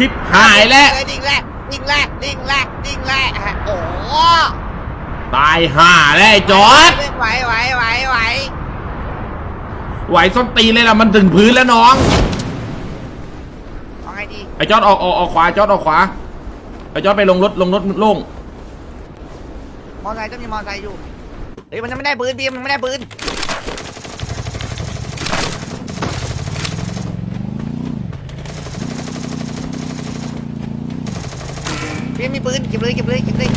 ชิปหายแล้ว ดิ่งแรกดิ่งแรกดิ่งแรกดิ่งแรกฮะโอ้โหตายห่าแล้วไอ้จอร์ดไหวไหวไหวไหวไหวส้นตีนเลยล่ะมันถึงพื้นแล้วน้อง เอาไงดีไอ้จอร์ดออกออกออกขวาจอร์ดออกขวา ไอ้จอร์ดไปลงรถลงรถโล่งมอไซค์ต้องมีมอไซค์อยู่เฮ้ยมันยังไม่ได้ปืนบีมมันไม่ได้ปืน มมีปืนเก็บเลยเก็บเลยเก็บเลย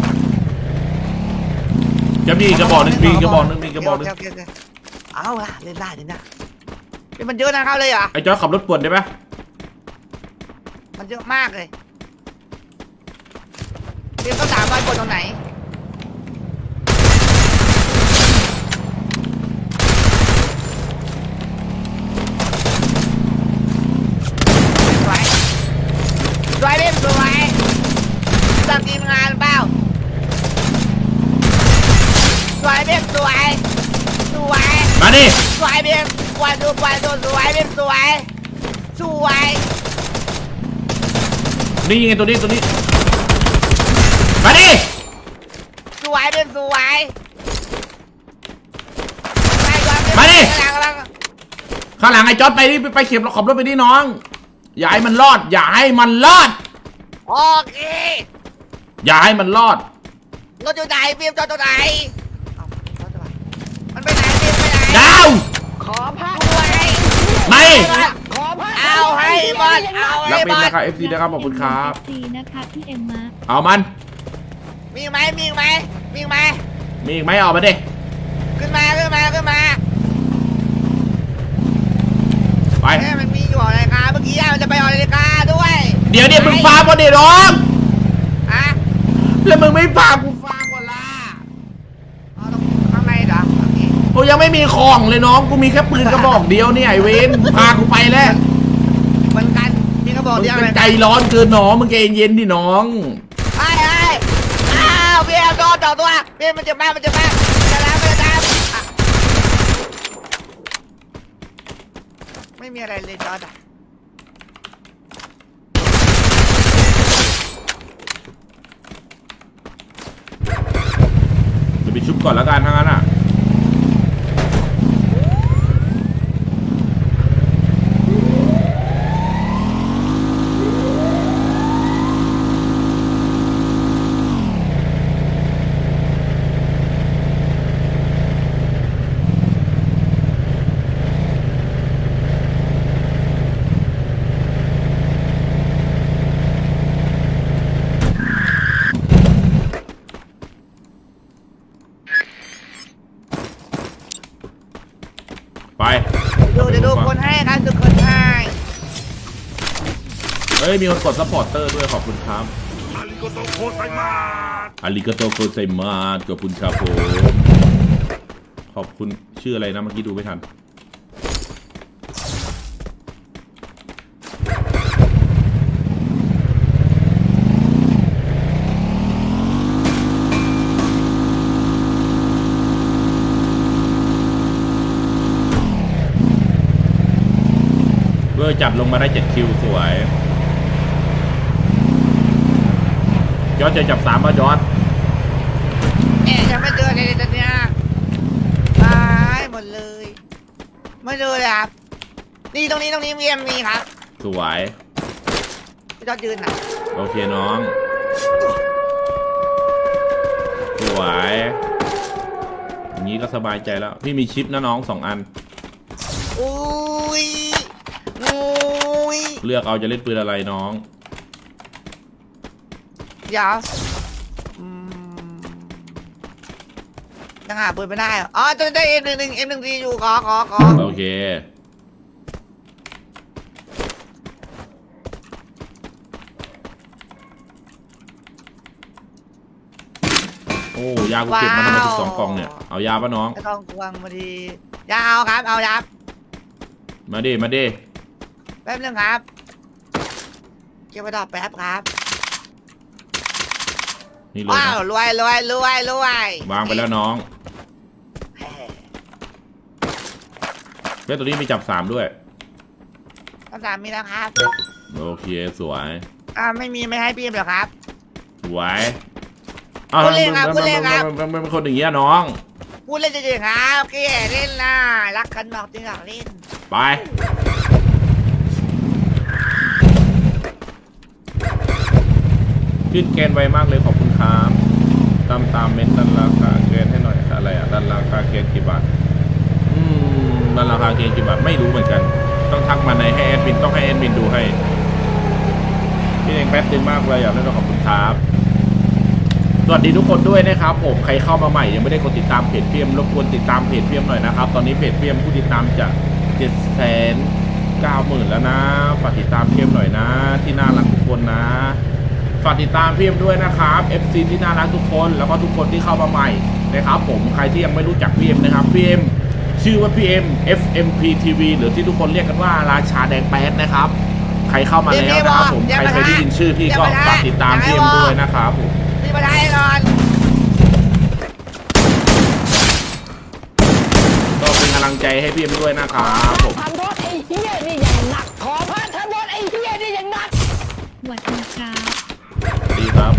จะมีอีกกระบอกหนึงมีอีกกระบอกหนึงมีอีกกระบอกหนึงโเคโเคโอเคเอาละเล่นได้เล่นได้เฮ้ยมันเยอะนะเขาเลยเหรอะไอ้จอร์ดขับรถป่วนได้ปะมันเยอะมากเลยบีมต้องถามว่ากดตรงไหน สวยสวยเล่นสวยจากทีมงานเปล่าสวยเล่นสวยสวย มาดิ ส วยเล่นสวยดูสวยดูสวยเล่นสวยสวยนี่ไงตัวนี้ตัวนี้มาดิสวยเล่นสวยไปก่อนมาดิกำลังกำลังข้างหลังไอ้จอร์ดไปดิไปไปเข็บขับรถไปดิน้อง อย่าให้มันรอด อย่าให้มันรอดโอเคอย่าให้มันรอดรถอยู่ไหนบีมจอดตรงไหน ดาว ขอพักด้วยไม่ ขอพักเอาให้บอลเอารับให้เป็นบอลนะครับ FC นะครับขอบคุณครับดีนะครับพี่เอ็มมาเอามัน มีไหมมีไหมมีไหมมีอีกไหมเอามาดิขึ้นมาขึ้นมาขึ้นมาไปเฮ้ยมันมีอยู่อะไรคะเมื่อกี้มันจะไปออนาฬิกาด้วยเดี๋ยวเดี๋ยวมึงฟาร์มก่อนดิน้องฮะแล้วมึงไม่ฟาร์มกูฟาร์มก่อนล่ะ เอาตรงข้างในเหรอโอเค กู ยังไม่มีของเลยน้องกูมีแค่ปืนกระบอกเดียวเนี่ยไอเวนพากูไปแล้วเหมือนกันมีกระบอกมึงเดียวเป็เลนยใจร้อนเกินน้องมึงใจเย็นๆดิน้องไอ้ไอ้อ้าวพี่เอาโดนต่อตัวพี่มันจะมามันจะมาจะรับมันจะรับอะไม่มีอะไรเลยจอร์ดอะเดี๋ยวไปชุบก่อนแล้วกันทั้งนั้นอะ ไป ดูเดี๋ยวดูคนให้ครับดูคนให้ เอ้ย มีคนกดซัพพอร์เตอร์ด้วยขอบคุณครับอาริโกโตโคไซมาอาริโกโตโคไซมาขอบคุณครับผมขอบคุณชื่ออะไรนะเมื่อกี้ดูไม่ทันเพื่อจับลงมาได้ 7 คิวสวย ยอดจะจับสามป่ะยอดเอ๊ะยังไม่เจอเลยตอนเนี้ยตายหมดเลย ไม่เจอเลยครับ นี่ตรงนี้ตรงนี้มีมมีครับสวย พี่จอดยืนน่ะโอเคน้อง สวยอย่างนี้ก็สบายใจแล้ว พี่มีชิปนะน้องสองอัน อุ้ยอุ้ยเลือกเอาจะเล่นปืนอะไรน้องเดี๋ยวอืมยังหาปืนไม่ได้เหรออ๋อจะได้เอ็มหนึ่งหนึ่งเอ็มหนึ่งดีอยู่ขอขอขอโอเค โอ้ยากูเก็บมาทำไมถึงสองกล่องเนี่ย เอายาปะน้อง ไม่ต้องกวงมาดียาเอาครับ เอายับมาดิมาดิแป๊บนึงครับ เก็บไว้ดอกแป๊บครับ นี่เลยว้าวนะรวยรวยรวยรวยวางไปแล้วน้องแหม่เพื่อนตัวนี้มีจับสามด้วยคำถามมีแล้วครับโอเคสวยอ่าไม่มีไม่ให้พี่เอ็มเหรอครับ สวยอ้าวพูดเล่นครับพูดเล่นครับ มันมันมันเป็นคนอย่างเงี้ยน้อง พูดเล่นจริงๆครับแค่เล่นนะรักกันบอกจริงอยากเล่นไป ขึ้นแกนไวมากเลยขอบคุณครับตามตามเม็ดดันราคาแกนให้หน่อยอะไรอะดันราคาแกนกี่บาทอืมดันราคาแกนกี่บาทไม่รู้เหมือนกัน ต้องทักมาในให้แอดมินต้องให้แอดมินดูให้พี่เองแป๊บนึงมากเลยอยากได้ต้องขอบคุณครับสวัสดีทุกคนด้วยนะครับผมใครเข้ามาใหม่ยังไม่ได้กดติดตามเพจเพียมรบกวนติดตามเพจเพียมหน่อยนะครับ ตอนนี้เพจเพียมผู้ติดตามจะเจ็ดแสนเก้าหมื่นแล้วนะฝากติดตามเพียมหน่อยนะ ที่น่ารักทุกคนนะ ฝากติดตามเพียมด้วยนะครับ FC ที่น่ารักทุกคนแล้วก็ทุกคนที่เข้ามาใหม่นะครับผมใครที่ยังไม่รู้จักพีเอ็มนะครับพีเอ็มชื่อว่าพีเอ็ม FMP TV หรือที่ทุกคนเรียกกันว่าราชาแดงแป๊ดนะครับ ใครเข้ามาแล้วนะครับผมใครเคยได้ยินชื่อพี่ก็ฝากติดตามพีเอ็มด้วยนะครับผมพี่มาได้ก่อนก็เป็นกำลังใจให้พี่เอ็มด้วยนะครับผม ทำโทษไอ้เฮียนี่อย่างหนัก ขอพระทำโทษไอ้เฮียนี่อย่างหนัก สวัสดีครับ ดีครับ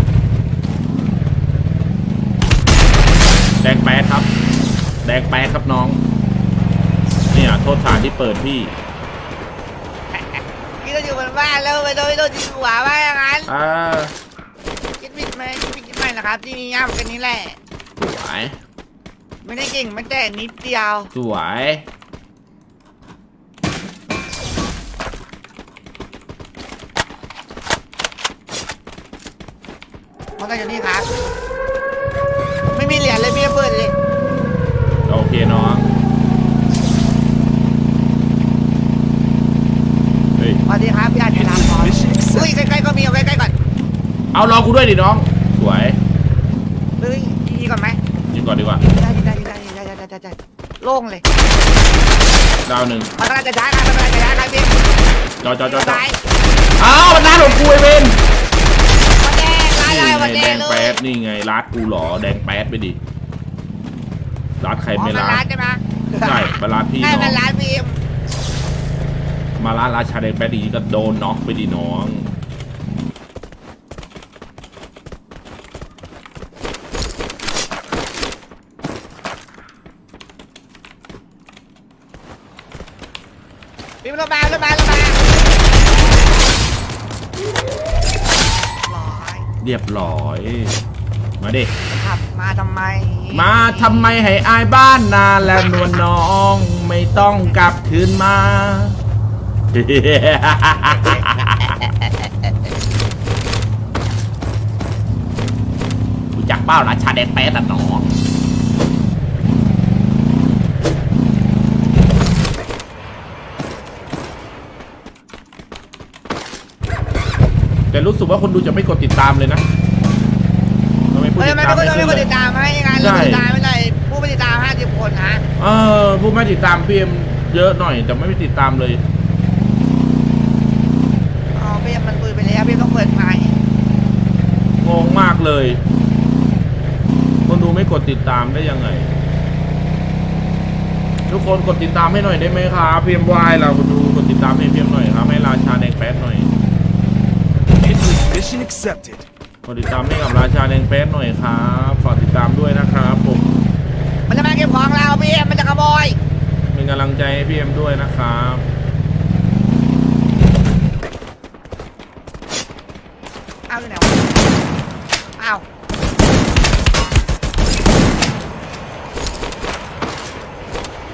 แดงแป๊ดครับ แดงแป๊ดครับน้องเนี่ยโทษฐานที่เปิดพี่พี่ต้องอยู่บนบ้านแล้วไปโดนไปโดนยิงหัวว่าอย่างนั้นอ่าคิดผิดไหมคิดผิดคิดไหมนะครับที่นี่ย่ามกันนี้แหละ สวยไม่ได้เก่งมันแต่นิดเดียวสวยมันก็อยู่นี่ครับ น้องสวัสดีครับพี่อาร์ตลาพรอุ้ยใกล้ๆก็มีเอาใกล้ๆก่อนเอารอกูด้วยดิน้อง สวยเฮ้ยยิงก่อนไหมยิงก่อนดีกว่าได้ได้ได้ได้ได้ได้โล่งเลยดาวหนึ่งมันกำลังจะย้ายครับมันกำลังจะย้ายครับพี่จอจอจอจออ้าวมันน่าหลงกูไอ้เบนนี่ไงแดงแป๊ดนี่ไงรัดกูหรอแดงแป๊ดไปดิ รัดใครอ๋อไม่มันรัร้าดนใช่ไหมใช่มารัดพี่ใช่น้อมันงร้านพี่มาร้านราชาแดงแป๊ดอย่างนี้ก็โดนน็อกไปดิน้องพี่รถมารถมารถมาร้อยเรียบร้อย มาดิขับ มาทำไม มาทำไมให้อายบ้านนาและนวลน้องไม่ต้องกลับคืนมารู้จักเป้าราชาแดงแป๊ดอะน้องแต่รู้สึกว่าคนดูจะไม่กดติดตามเลยนะ ผู้เฮ้ยติดทำไมตามไม่ไม่ต้องขึ้นไม่กดเลติยดตามให้งานใช่เราติดตามไม่ได้ผู้ไปติดตามห้าสิบคนนะเออผู้ไม่ติดตามพีเอ็มเยอะหน่อย แต่ไม่ไปติดตามเลย อ๋อพี่มันปืนไปแล้วพี่ต้องเปิดไมค์งงมากเลย คนดูไม่กดติดตามได้ยังไง ทุกคนกดติดตามให้หน่อยได้ไหมครับพีเอ็มวายเราคนดูกดติดตามให้พีเอ็มหน่อยครับให้ราชาแดงแป๊ดหน่อย Mission accepted. กดติดตามให้กับราชาแดงแป๊ดหน่อยครับฝากติดตามด้วยนะครับผมมันจะมาเก็บของเราพี่มันจะขโมยเป็นกำลังใจให้พีเอ็มด้วยนะครับเอาอยู่ไหนวะเอา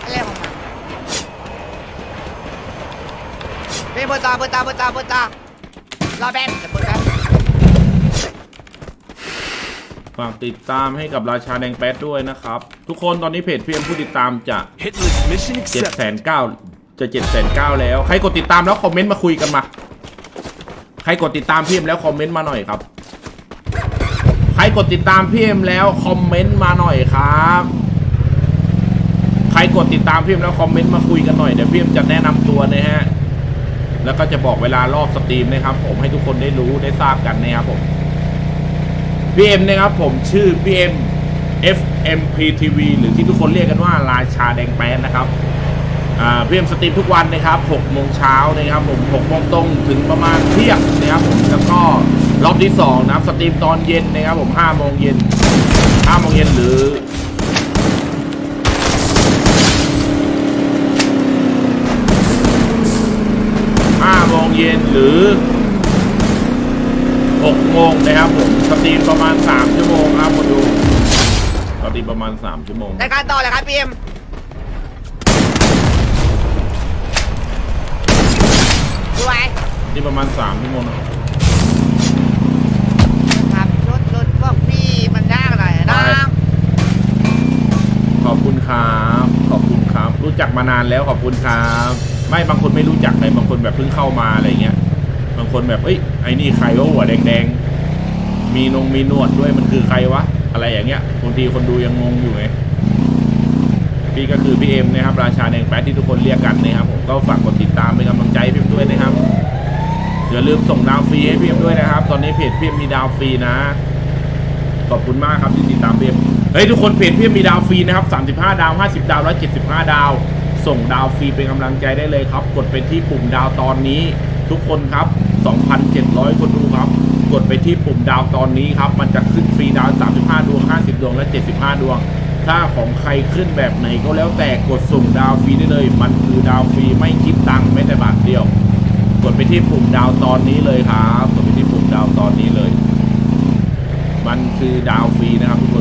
อะไรของมันพี่เปิดตาเปิดตาเปิดตาเปิดตารอแป๊บเดี๋ยวเปิดแป๊บ ฝากติดตามให้กับราชาแดงแป๊ดด้วยนะครับ ทุกคนตอนนี้เพจพีเอ็มผู้ติดตามจะ Hit list mission เจ็ดแส accepted. นเก้าจะเจ็ดแสนเก้าแล้ว ใครกดติดตามแล้วคอมเมนต์มาคุยกันมา ใครกดติดตามพี่เอ็มแล้วคอมเมนต์มาหน่อยครับ ใครกดติดตามพี่เอ็มแล้วคอมเมนต์มาหน่อยครับ ใครกดติดตามพี่เอ็มแล้วคอมเมนต์มาคุยกันหน่อยเดี๋ยวพี่เอ็มจะแนะนำตัวนะฮะแล้วก็จะบอกเวลารอบสตรีมนะครับ ผมให้ทุกคนได้รู้ได้ทราบกันนะครับผม พี่เอ็มนะครับผมชื่อพี่เอ็ม FMPTV หรือที่ทุกคนเรียกกันว่าราชาแดงแป๊ดนะครับพี่เอ็มสตรีมทุกวันนะครับ6โมงเช้านะครับผม6โมงตรงถึงประมาณเที่ยงนะครับผมแล้วก็รอบที่2นะครับสตรีมตอนเย็นนะครับผม5โมงเย็น5โมงเย็นหรือ5โมงเย็นหรือ 6โมงนะครับผมสตรีมประมาณ 3 ชั่วโมงครับมาดูสตรีมประมาณ 3 ชั่วโมง รายการต่อเลยครับพีเอ็มดูไว้นี่ประมาณ 3 ชั่วโมงนะครับรถรถพวกพี่มันยากหน่อยนะขอบคุณครับ ขอบคุณครับ รู้จักมานานแล้วขอบคุณครับ ไม่บางคนไม่รู้จักเลยบางคนแบบเพิ่งเข้ามาอะไรเงี้ยบางคนแบบเอ้ยไอ้นี่ใครวะหัวแดงๆ มีนงมีหนวดด้วยมันคือใครวะ อะไรอย่างเงี้ยบางทีคนดูยังงงอยู่ไงพี่ก็คือพี่เอ็มนะครับ ราชาแดงแป๊ดที่ทุกคนเรียกกันนะครับผมก็ฝากกดติดตามเป็นกำลังใจพี่เอ็มด้วยนะครับอย่าลืมส่งดาวฟรีให้พี่เอ็มด้วยนะครับ ตอนนี้เพจพี่เอ็มมีดาวฟรีนะขอบคุณมากครับที่ติดตามพี่เอ็มเฮ้ยทุกคนเพจพี่เอ็มมีดาวฟรีนะครับ35 ดาว 50 ดาว175 ดาว ส่งดาวฟรีเป็นกำลังใจได้เลยครับ กดไปที่ปุ่มดาวตอนนี้ ทุกคนครับ 2,700 คนดูครับ กดไปที่ปุ่มดาวตอนนี้ครับ มันจะขึ้นฟรีดาว 35 ดวง 50 ดวง และ 75 ดวง ถ้าของใครขึ้นแบบไหนก็แล้วแต่กดส่งดาวฟรีได้เลย มันคือดาวฟรีไม่คิดตังค์แม้แต่บาทเดียว กดไปที่ปุ่มดาวตอนนี้เลยครับ กดไปที่ปุ่มดาวตอนนี้เลย มันคือดาวฟรีนะครับทุกคน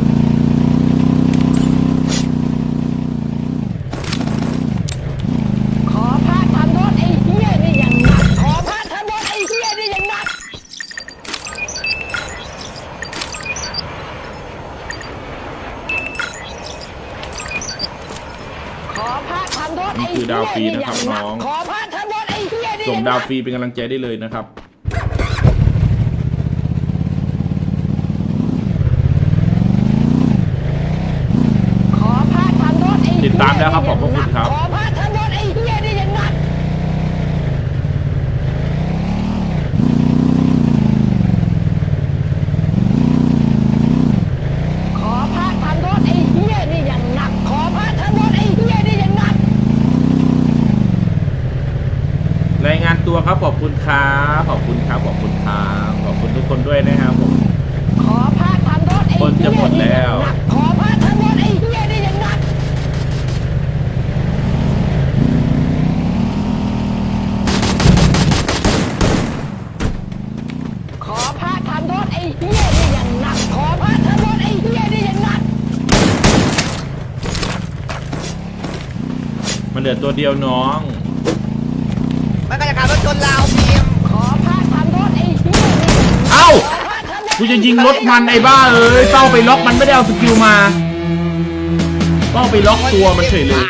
ฟรีเป็นกำลังใจได้เลยนะครับขอพระทำโทษไอ้เหี้ยติดตามแล้วครับขอบพระคุณครับ ขอพระทำโทษไอ้เหี้ยนี่อย่างหนัก ขอพระทำโทษไอ้เหี้ยนี่อย่างหนัก ขอพระทำโทษไอ้เหี้ยนี่อย่างหนัก รายงาน ตัวครับขอบคุณครับขอบคุณครับขอบคุณครับขอบคุณทุกคนด้วยนะครับผมขอพระทำโทษไอ้คนจะหมดแล้วเหี้ยนี่อย่างหนักขอพระทำโทษไอ้เหี้ยนี่อย่างหนักขอพระทำโทษไอ้เหี้ยนี่อย่างหนักขอพระทำโทษไอ้เหี้ยนี่อย่างหนักมันเหลือตัวเดียวน้องมันก็ จะขับรถชนเราพียมขอพระทำรถไอ้ชิ้นเอ้ากูจะยิงรถมันไอ้บ้าเอ้ยเป้าไปล็อกมันไม่ได้เอาสกิลมาเป้าไปล็อกตัวมันเฉยเลย